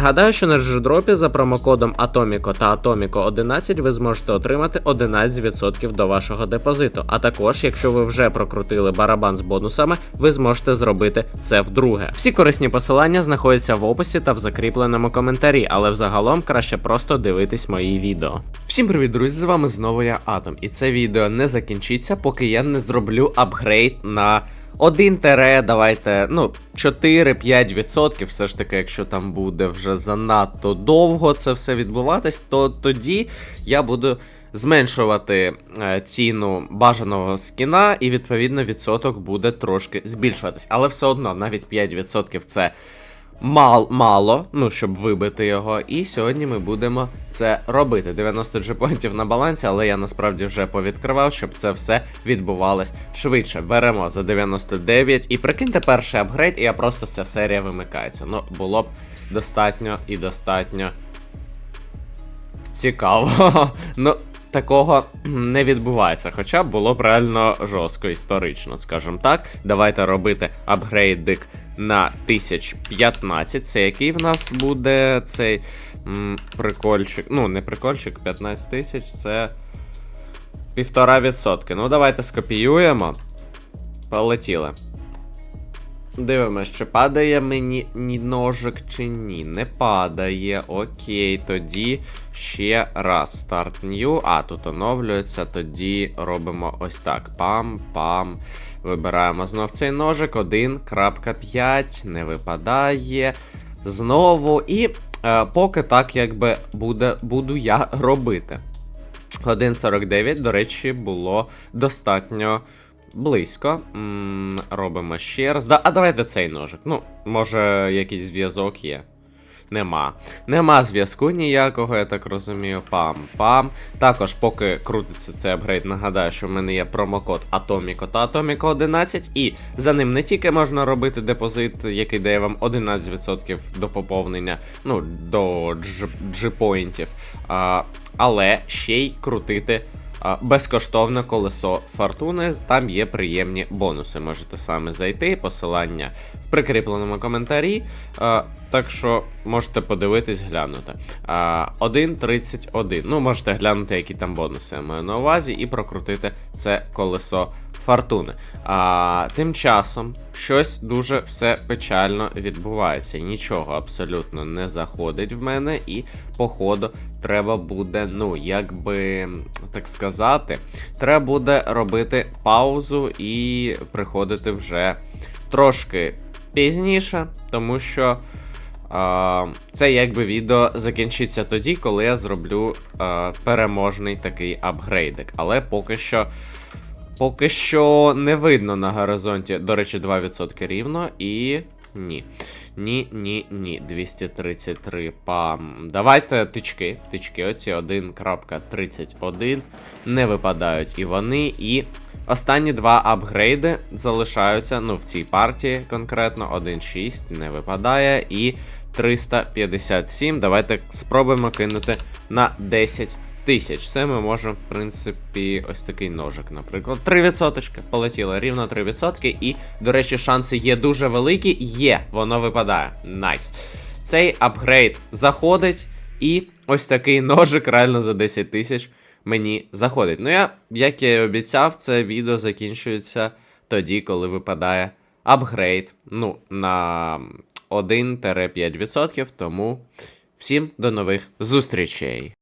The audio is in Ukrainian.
Нагадаю, що на джедропі за промокодом Atomico та Atomico 11 ви зможете отримати 11% до вашого депозиту. А також, якщо ви вже прокрутили барабан з бонусами, ви зможете зробити це вдруге. Всі корисні посилання знаходяться в описі та в закріпленому коментарі, але взагалом краще просто дивитись мої відео. Всім привіт, друзі! З вами знову я Атом, і це відео не закінчиться, поки я не зроблю апгрейд на 1 тере, давайте, ну, 4-5%. Все ж таки, якщо там буде вже занадто довго це все відбуватись, то тоді я буду зменшувати е, ціну бажаного скіна, і відповідно відсоток буде трошки збільшуватись. Але все одно, навіть 5% це мал, мало, ну, щоб вибити його. І сьогодні ми будемо це робити. 90 джепонтів на балансі, але я насправді вже повідкривав, щоб це все відбувалось швидше. Беремо за 99 і прикиньте перший апгрейд, і я просто ця серія вимикається. Ну, було б достатньо і достатньо цікаво. ну, такого не відбувається. Хоча було б реально жорстко історично, скажімо так. Давайте робити апгрейдик на 1015. Це який в нас буде цей м, прикольчик. Ну, не прикольчик, 15 тисяч, це півтора відсотки. Ну, давайте скопіюємо. Полетіли. Дивимось, чи падає мені ні ножик чи ні. Не падає. Окей, тоді ще раз. Start new. А, тут оновлюється. Тоді робимо ось так. Пам-пам. Вибираємо знов цей ножик. 1.5. Не випадає. Знову. І е, поки так, якби буде, буду я робити. 1.49, до речі, було достатньо близько. Робимо ще раз. Да, а давайте цей ножик. Ну, може, якийсь зв'язок є. Нема. Нема зв'язку ніякого, я так розумію. Пам-пам. Також, поки крутиться цей апгрейд, нагадаю, що в мене є промокод Atomico та Atomico 11, і за ним не тільки можна робити депозит, який дає вам 11% до поповнення, ну, до джипоінтів, але ще й крутити. Безкоштовне колесо фортуни, там є приємні бонуси. Можете саме зайти, посилання в прикріпленому коментарі. Так що можете подивитись, глянути. 1.31. Ну, можете глянути, які там бонуси я маю на увазі, і прокрутити це колесо фортуни. А, Тим часом щось дуже все печально відбувається. Нічого абсолютно не заходить в мене, і, походу, треба буде, ну, як би так сказати, треба буде робити паузу і приходити вже трошки пізніше, тому що. Це якби відео закінчиться тоді, коли я зроблю переможний такий апгрейдик. Але поки що. Поки що не видно на горизонті. До речі, 2% рівно і. Ні. Ні, ні, ні. 233 пам. Давайте тички. Тички, оці 1.31. Не випадають і вони. І останні два апгрейди залишаються. Ну, в цій партії конкретно. 1.6 не випадає. І 357. Давайте спробуємо кинути на 10 тисяч. Це ми можемо, в принципі, ось такий ножик, наприклад. 3% полетіло, рівно 3%. І, до речі, шанси є дуже великі. Є, воно випадає. Найс. Цей апгрейд заходить, і ось такий ножик реально за 10 тисяч мені заходить. Ну, я, як я і обіцяв, це відео закінчується тоді, коли випадає апгрейд. Ну, на 1-5%. Тому всім до нових зустрічей.